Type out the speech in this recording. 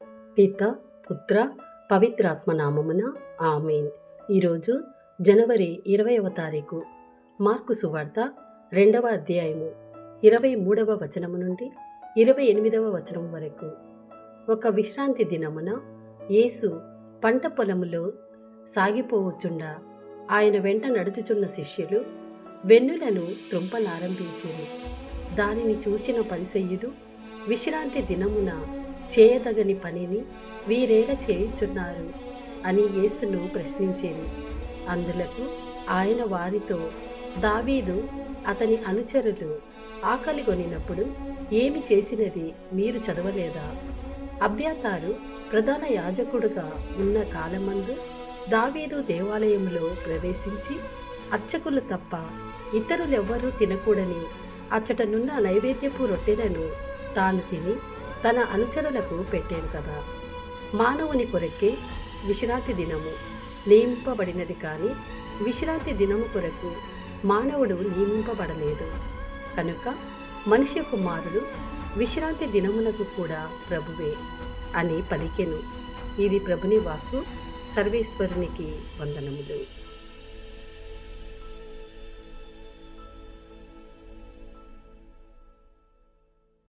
పిత పుత్ర పవిత్రాత్మ నామమున ఆమెన్. ఈరోజు జనవరి ఇరవైవ తారీఖు మార్కు సువార్త రెండవ అధ్యాయము ఇరవై మూడవ వచనము నుండి ఇరవై ఎనిమిదవ వచనం వరకు. ఒక విశ్రాంతి దినమున యేసు పంట పొలములో సాగిపోవచ్చుండా ఆయన వెంట నడుచుచున్న శిష్యులు వెన్నులను త్రుంపనారంభించారు దానిని చూచిన పరిసయ్యుడు విశ్రాంతి దినమున చేయదగని పనిని వీరేలా చేయుచున్నారు అని యేసును ప్రశ్నించేది. అందులకు ఆయన వారితో దావీదు అతని అనుచరులు ఆకలి కొనినప్పుడు ఏమి చేసినది మీరు చదవలేదా? అభ్యాతారు ప్రధాన యాజకుడుగా ఉన్న కాలమందు దావీదు దేవాలయంలో ప్రవేశించి అర్చకులు తప్ప ఇతరులెవ్వరూ తినకూడని అచ్చటనున్న నైవేద్యపు రొట్టెలను తాను తిని తన అనుచరులకు పెట్టాను కదా? మానవుని కొరకే విశ్రాంతి దినము నియమింపబడినది కానీ విశ్రాంతి దినము కొరకు మానవుడు నియమింపబడలేదు కనుక మనిషి కుమారుడు విశ్రాంతి దినమునకు కూడా ప్రభువే అని పలికెను. ఇది ప్రభుని వాక్కు సర్వేశ్వరునికి వందనములు.